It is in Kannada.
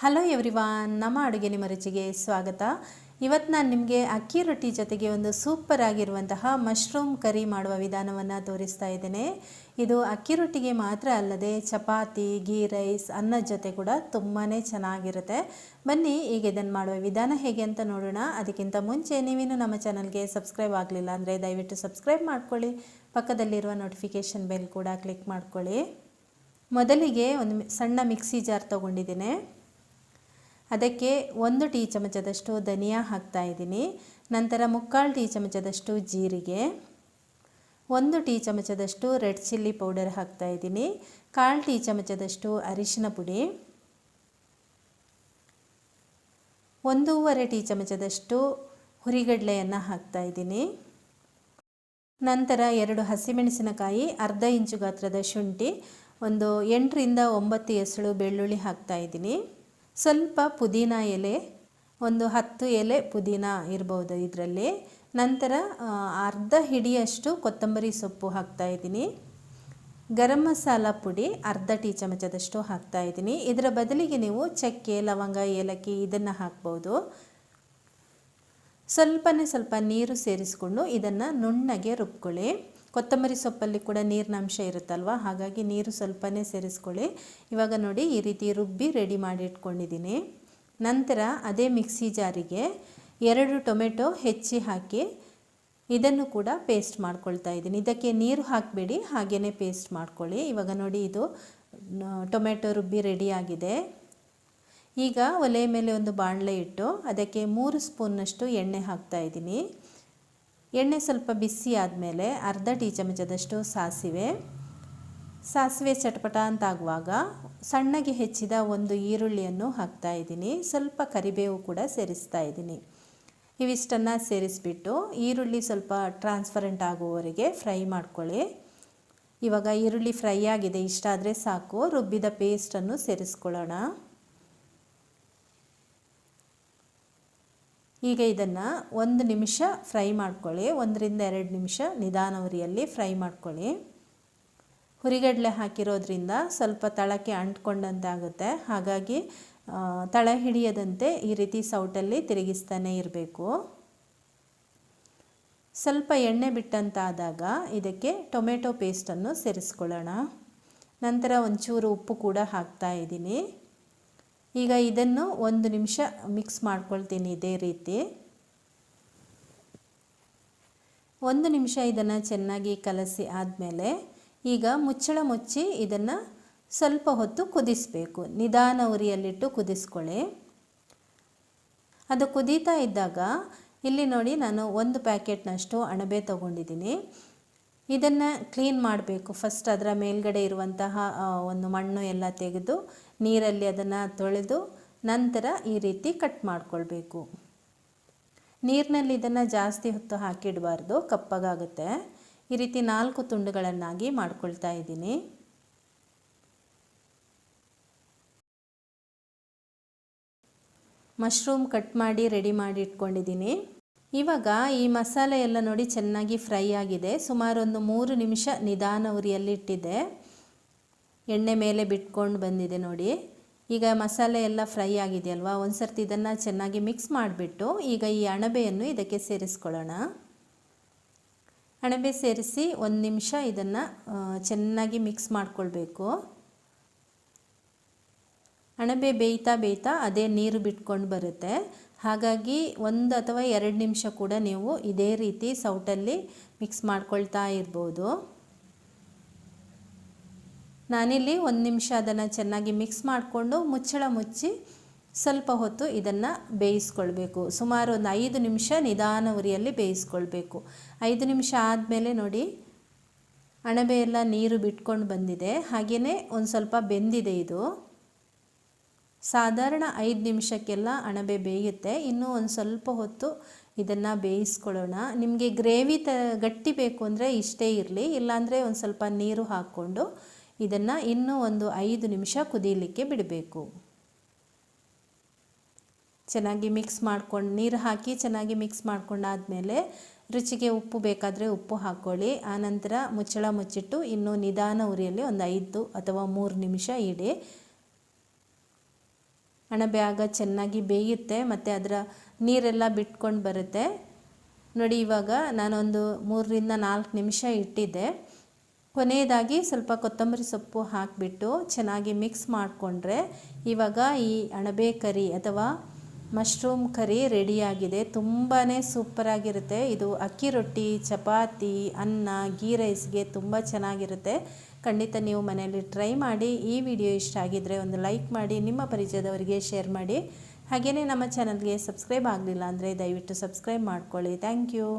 ಹಲೋ ಎವ್ರಿವಾನ್ ನಮ್ಮ ಅಡುಗೆ ನಿಮ್ಮ ರುಚಿಗೆ ಸ್ವಾಗತ. ಇವತ್ತು ನಾನು ನಿಮಗೆ ಅಕ್ಕಿ ರೊಟ್ಟಿ ಜೊತೆಗೆ ಒಂದು ಸೂಪರ್ ಆಗಿರುವಂತಹ ಮಶ್ರೂಮ್ ಕರಿ ಮಾಡುವ ವಿಧಾನವನ್ನು ತೋರಿಸ್ತಾ ಇದ್ದೇನೆ. ಇದು ಅಕ್ಕಿ ರೊಟ್ಟಿಗೆ ಮಾತ್ರ ಅಲ್ಲದೆ ಚಪಾತಿ ಗೀ ರೈಸ್ ಅನ್ನದ ಜೊತೆ ಕೂಡ ತುಂಬಾ ಚೆನ್ನಾಗಿರುತ್ತೆ. ಬನ್ನಿ, ಈಗ ಇದನ್ನು ಮಾಡುವ ವಿಧಾನ ಹೇಗೆ ಅಂತ ನೋಡೋಣ. ಅದಕ್ಕಿಂತ ಮುಂಚೆ ನೀವೇನು ನಮ್ಮ ಚಾನಲ್ಗೆ ಸಬ್ಸ್ಕ್ರೈಬ್ ಆಗಲಿಲ್ಲ ಅಂದರೆ ದಯವಿಟ್ಟು ಸಬ್ಸ್ಕ್ರೈಬ್ ಮಾಡ್ಕೊಳ್ಳಿ. ಪಕ್ಕದಲ್ಲಿರುವ ನೋಟಿಫಿಕೇಷನ್ ಬೆಲ್ ಕೂಡ ಕ್ಲಿಕ್ ಮಾಡ್ಕೊಳ್ಳಿ. ಮೊದಲಿಗೆ ಒಂದು ಸಣ್ಣ ಮಿಕ್ಸಿ ಜಾರ್ ತೊಗೊಂಡಿದ್ದೇನೆ. ಅದಕ್ಕೆ ಒಂದು ಟೀ ಚಮಚದಷ್ಟು ಧನಿಯಾ ಹಾಕ್ತಾ ಇದ್ದೀನಿ. ನಂತರ ಮುಕ್ಕಾಲು ಟೀ ಚಮಚದಷ್ಟು ಜೀರಿಗೆ. ಒಂದು ಟೀ ಚಮಚದಷ್ಟು ರೆಡ್ ಚಿಲ್ಲಿ ಪೌಡರ್ ಹಾಕ್ತಾ ಇದ್ದೀನಿ. ಕಾಲು ಟೀ ಚಮಚದಷ್ಟು ಅರಿಶಿನ ಪುಡಿ. ಒಂದೂವರೆ ಟೀ ಚಮಚದಷ್ಟು ಹುರಿಗಡಲೆಯನ್ನು ಹಾಕ್ತಾ ಇದ್ದೀನಿ. ನಂತರ ಎರಡು ಹಸಿಮೆಣಸಿನಕಾಯಿ, ಅರ್ಧ ಇಂಚು ಗಾತ್ರದ ಶುಂಠಿ, ಒಂದು ಎಂಟರಿಂದ ಒಂಬತ್ತು ಎಸಳು ಬೆಳ್ಳುಳ್ಳಿ ಹಾಕ್ತಾ ಇದ್ದೀನಿ. ಸ್ವಲ್ಪ ಪುದೀನ ಎಲೆ, ಒಂದು ಹತ್ತು ಎಲೆ ಪುದೀನ ಇರ್ಬೋದು ಇದರಲ್ಲಿ. ನಂತರ ಅರ್ಧ ಹಿಡಿಯಷ್ಟು ಕೊತ್ತಂಬರಿ ಸೊಪ್ಪು ಹಾಕ್ತಾ ಇದ್ದೀನಿ. ಗರಂ ಮಸಾಲ ಪುಡಿ ಅರ್ಧ ಟೀ ಚಮಚದಷ್ಟು ಹಾಕ್ತಾ ಇದ್ದೀನಿ. ಇದರ ಬದಲಿಗೆ ನೀವು ಚಕ್ಕೆ, ಲವಂಗ, ಏಲಕ್ಕಿ ಇದನ್ನು ಹಾಕ್ಬೋದು. ಸ್ವಲ್ಪನೇ ಸ್ವಲ್ಪ ನೀರು ಸೇರಿಸಿಕೊಂಡು ಇದನ್ನು ನುಣ್ಣಗೆ ರುಬ್ಕೊಳ್ಳಿ. ಕೊತ್ತಂಬರಿ ಸೊಪ್ಪಲ್ಲಿ ಕೂಡ ನೀರಿನ ಅಂಶ ಇರುತ್ತಲ್ವ? ಹಾಗಾಗಿ ನೀರು ಸ್ವಲ್ಪನೇ ಸೇರಿಸ್ಕೊಳ್ಳಿ. ಇವಾಗ ನೋಡಿ ಈ ರೀತಿ ರುಬ್ಬಿ ರೆಡಿ ಮಾಡಿ ಇಟ್ಕೊಂಡಿದ್ದೀನಿ. ನಂತರ ಅದೇ ಮಿಕ್ಸಿ ಜಾರಿಗೆ ಎರಡು ಟೊಮೆಟೊ ಹೆಚ್ಚಿ ಹಾಕಿ ಇದನ್ನು ಕೂಡ ಪೇಸ್ಟ್ ಮಾಡ್ಕೊಳ್ತಾ ಇದ್ದೀನಿ. ಇದಕ್ಕೆ ನೀರು ಹಾಕಬೇಡಿ ಹಾಗೆಯೇ ಪೇಸ್ಟ್ ಮಾಡ್ಕೊಳ್ಳಿ. ಇವಾಗ ನೋಡಿ ಇದು ಟೊಮೆಟೊ ರುಬ್ಬಿ ರೆಡಿಯಾಗಿದೆ ಈಗ ಒಲೆ ಮೇಲೆ ಒಂದು ಬಾಣಲೆ ಇಟ್ಟು ಅದಕ್ಕೆ ಮೂರು ಸ್ಪೂನ್ನಷ್ಟು ಎಣ್ಣೆ ಹಾಕ್ತಾ ಇದ್ದೀನಿ. ಎಣ್ಣೆ ಸ್ವಲ್ಪ ಬಿಸಿ ಆದಮೇಲೆ ಅರ್ಧ ಟೀ ಚಮಚದಷ್ಟು ಸಾಸಿವೆ. ಸಾಸಿವೆ ಚಟಪಟ ಅಂತಾಗುವಾಗ ಸಣ್ಣಗೆ ಹೆಚ್ಚಿದ ಒಂದು ಈರುಳ್ಳಿಯನ್ನು ಹಾಕ್ತಾ ಇದ್ದೀನಿ. ಸ್ವಲ್ಪ ಕರಿಬೇವು ಕೂಡ ಸೇರಿಸ್ತಾ ಇದ್ದೀನಿ. ಇವಿಷ್ಟನ್ನು ಸೇರಿಸ್ಬಿಟ್ಟು ಈರುಳ್ಳಿ ಸ್ವಲ್ಪ ಟ್ರಾನ್ಸ್ಪರೆಂಟ್ ಆಗುವವರೆಗೆ ಫ್ರೈ ಮಾಡ್ಕೊಳ್ಳಿ. ಇವಾಗ ಈರುಳ್ಳಿ ಫ್ರೈ ಆಗಿದೆ, ಇಷ್ಟ ಆದರೆ ಸಾಕು. ರುಬ್ಬಿದ ಪೇಸ್ಟನ್ನು ಸೇರಿಸ್ಕೊಳ್ಳೋಣ. ಈಗ ಇದನ್ನು ಒಂದು ನಿಮಿಷ ಫ್ರೈ ಮಾಡ್ಕೊಳ್ಳಿ. ಒಂದರಿಂದ ಎರಡು ನಿಮಿಷ ನಿಧಾನ ಉರಿಯಲ್ಲಿ ಫ್ರೈ ಮಾಡ್ಕೊಳ್ಳಿ. ಹುರಿಗಡಲೆ ಹಾಕಿರೋದ್ರಿಂದ ಸ್ವಲ್ಪ ತಳಕ್ಕೆ ಅಂಟ್ಕೊಂಡಂತಾಗುತ್ತೆ. ಹಾಗಾಗಿ ಆ, ತಳ ಹಿಡಿಯದಂತೆ ಈ ರೀತಿ ಸೌಟಲ್ಲಿ ತಿರುಗಿಸ್ತಾನೆ ಇರಬೇಕು. ಸ್ವಲ್ಪ ಎಣ್ಣೆ ಬಿಟ್ಟಂತಾದಾಗ ಇದಕ್ಕೆ ಟೊಮೆಟೊ ಪೇಸ್ಟನ್ನು ಸೇರಿಸ್ಕೊಳ್ಳೋಣ. ನಂತರ ಒಂಚೂರು ಉಪ್ಪು ಕೂಡ ಹಾಕ್ತಾ ಇದ್ದೀನಿ. ಈಗ ಇದನ್ನು ಒಂದು ನಿಮಿಷ ಮಿಕ್ಸ್ ಮಾಡ್ಕೊಳ್ತೀನಿ ಇದೇ ರೀತಿ. ಒಂದು ನಿಮಿಷ ಇದನ್ನು ಚೆನ್ನಾಗಿ ಕಲಸಿ ಆದಮೇಲೆ ಈಗ ಮುಚ್ಚಳ ಮುಚ್ಚಿ ಇದನ್ನು ಸ್ವಲ್ಪ ಹೊತ್ತು ಕುದಿಸಬೇಕು. ನಿಧಾನ ಉರಿಯಲ್ಲಿಟ್ಟು ಕುದಿಸ್ಕೊಳ್ಳಿ. ಅದು ಕುದೀತಾ ಇದ್ದಾಗ ಇಲ್ಲಿ ನೋಡಿ ನಾನು ಒಂದು ಪ್ಯಾಕೆಟ್ನಷ್ಟು ಅಣಬೆ ತಗೊಂಡಿದ್ದೀನಿ. ಇದನ್ನು ಕ್ಲೀನ್ ಮಾಡಬೇಕು. ಫಸ್ಟ್ ಅದರ ಮೇಲ್ಗಡೆ ಇರುವಂತಹ ಒಂದು ಮಣ್ಣು ಎಲ್ಲ ತೆಗೆದು ನೀರಲ್ಲಿ ಅದನ್ನು ತೊಳೆದು ನಂತರ ಈ ರೀತಿ ಕಟ್ ಮಾಡ್ಕೊಳ್ಬೇಕು. ನೀರಿನಲ್ಲಿ ಇದನ್ನು ಜಾಸ್ತಿ ಹೊತ್ತು ಹಾಕಿಡಬಾರ್ದು, ಕಪ್ಪಗಾಗುತ್ತೆ. ಈ ರೀತಿ ನಾಲ್ಕು ತುಂಡುಗಳನ್ನಾಗಿ ಮಾಡ್ಕೊಳ್ತಾ ಇದ್ದೀನಿ. ಮಶ್ರೂಮ್ ಕಟ್ ಮಾಡಿ ರೆಡಿ ಮಾಡಿ ಇಟ್ಕೊಂಡಿದ್ದೀನಿ. ಇವಾಗ ಈ ಮಸಾಲೆ ಎಲ್ಲ ನೋಡಿ ಚೆನ್ನಾಗಿ ಫ್ರೈ ಆಗಿದೆ. ಸುಮಾರು ಒಂದು ಮೂರು ನಿಮಿಷ ನಿಧಾನ ಉರಿಯಲ್ಲಿ ಇಟ್ಟಿದ್ದೆ. ಎಣ್ಣೆ ಮೇಲೆ ಬಿಟ್ಕೊಂಡು ಬಂದಿದೆ ನೋಡಿ. ಈಗ ಮಸಾಲೆ ಎಲ್ಲ ಫ್ರೈ ಆಗಿದೆಯಲ್ವಾ? ಒಂದು ಸರ್ತಿ ಇದನ್ನು ಚೆನ್ನಾಗಿ ಮಿಕ್ಸ್ ಮಾಡಿಬಿಟ್ಟು ಈಗ ಈ ಅಣಬೆಯನ್ನು ಇದಕ್ಕೆ ಸೇರಿಸ್ಕೊಳ್ಳೋಣ. ಅಣಬೆ ಸೇರಿಸಿ ಒಂದು ನಿಮಿಷ ಇದನ್ನು ಚೆನ್ನಾಗಿ ಮಿಕ್ಸ್ ಮಾಡ್ಕೊಳ್ಬೇಕು. ಅಣಬೆ ಬೇಯ್ತಾ ಬೇಯ್ತಾ ಅದೇ ನೀರು ಬಿಟ್ಕೊಂಡು ಬರುತ್ತೆ. ಹಾಗಾಗಿ ಒಂದು ಅಥವಾ ಎರಡು ನಿಮಿಷ ಕೂಡ ನೀವು ಇದೇ ರೀತಿ ಸೌಟಲ್ಲಿ ಮಿಕ್ಸ್ ಮಾಡ್ಕೊಳ್ತಾ ಇರ್ಬೋದು. ನಾನಿಲ್ಲಿ ಒಂದು ನಿಮಿಷ ಅದನ್ನು ಚೆನ್ನಾಗಿ ಮಿಕ್ಸ್ ಮಾಡಿಕೊಂಡು ಮುಚ್ಚಳ ಮುಚ್ಚಿ ಸ್ವಲ್ಪ ಹೊತ್ತು ಇದನ್ನು ಬೇಯಿಸ್ಕೊಳ್ಬೇಕು. ಸುಮಾರು ಒಂದು ಐದು ನಿಮಿಷ ನಿಧಾನ ಉರಿಯಲ್ಲಿ ಬೇಯಿಸ್ಕೊಳ್ಬೇಕು. ಐದು ನಿಮಿಷ ಆದಮೇಲೆ ನೋಡಿ, ಅಣಬೆ ಎಲ್ಲ ನೀರು ಬಿಟ್ಕೊಂಡು ಬಂದಿದೆ. ಹಾಗೆಯೇ ಒಂದು ಸ್ವಲ್ಪ ಬೆಂದಿದೆ ಇದು. ಸಾಧಾರಣ ಐದು ನಿಮಿಷಕ್ಕೆಲ್ಲ ಅಣಬೆ ಬೇಯುತ್ತೆ. ಇನ್ನೂ ಒಂದು ಸ್ವಲ್ಪ ಹೊತ್ತು ಇದನ್ನು ಬೇಯಿಸ್ಕೊಳ್ಳೋಣ. ನಿಮಗೆ ಗ್ರೇವಿ ತ, ಗಟ್ಟಿ ಬೇಕು ಅಂದರೆ ಇಷ್ಟೇ ಇರಲಿ. ಇಲ್ಲಾಂದರೆ ಒಂದು ಸ್ವಲ್ಪ ನೀರು ಹಾಕ್ಕೊಂಡು ಇದನ್ನು ಇನ್ನೂ ಒಂದು ಐದು ನಿಮಿಷ ಕುದಿಯಲಿಕ್ಕೆ ಬಿಡಬೇಕು. ಚೆನ್ನಾಗಿ ಮಿಕ್ಸ್ ಮಾಡ್ಕೊಂಡು ನೀರು ಹಾಕಿ ಚೆನ್ನಾಗಿ ಮಿಕ್ಸ್ ಮಾಡ್ಕೊಂಡಾದಮೇಲೆ ರುಚಿಗೆ ಉಪ್ಪು ಬೇಕಾದರೆ ಉಪ್ಪು ಹಾಕ್ಕೊಳ್ಳಿ. ಆನಂತರ ಮುಚ್ಚಳ ಮುಚ್ಚಿಟ್ಟು ಇನ್ನೂ ನಿಧಾನ ಉರಿಯಲ್ಲಿ ಒಂದು ಐದು ಅಥವಾ ಮೂರು ನಿಮಿಷ ಇಡಿ. ಅಣಬೆ ಆಗ ಚೆನ್ನಾಗಿ ಬೇಯುತ್ತೆ, ಮತ್ತು ಅದರ ನೀರೆಲ್ಲ ಬಿಟ್ಕೊಂಡು ಬರುತ್ತೆ. ನೋಡಿ ಇವಾಗ ನಾನೊಂದು ಮೂರರಿಂದ ನಾಲ್ಕು ನಿಮಿಷ ಇಟ್ಟಿದ್ದೆ. ಕೊನೆಯದಾಗಿ ಸ್ವಲ್ಪ ಕೊತ್ತಂಬರಿ ಸೊಪ್ಪು ಹಾಕಿಬಿಟ್ಟು ಚೆನ್ನಾಗಿ ಮಿಕ್ಸ್ ಮಾಡಿಕೊಂಡ್ರೆ ಇವಾಗ ಈ ಅಣಬೆ ಕರಿ ಅಥವಾ ಮಶ್ರೂಮ್ ಕರಿ ರೆಡಿಯಾಗಿದೆ. ತುಂಬಾ ಸೂಪರಾಗಿರುತ್ತೆ. ಇದು ಅಕ್ಕಿ ರೊಟ್ಟಿ, ಚಪಾತಿ, ಅನ್ನ ಗೀ ರೈಸ್ಗೆ ತುಂಬ ಚೆನ್ನಾಗಿರುತ್ತೆ. ಖಂಡಿತ ನೀವು ಮನೆಯಲ್ಲಿ ಟ್ರೈ ಮಾಡಿ. ಈ ವಿಡಿಯೋ ಇಷ್ಟ ಆಗಿದ್ದರೆ ಒಂದು ಲೈಕ್ ಮಾಡಿ, ನಿಮ್ಮ ಪರಿಚಯದವರಿಗೆ ಶೇರ್ ಮಾಡಿ. ಹಾಗೆಯೇ ನಮ್ಮ ಚಾನಲ್ಗೆ ಸಬ್ಸ್ಕ್ರೈಬ್ ಆಗಲಿಲ್ಲ ಅಂದರೆ ದಯವಿಟ್ಟು ಸಬ್ಸ್ಕ್ರೈಬ್ ಮಾಡ್ಕೊಳ್ಳಿ. Thank you.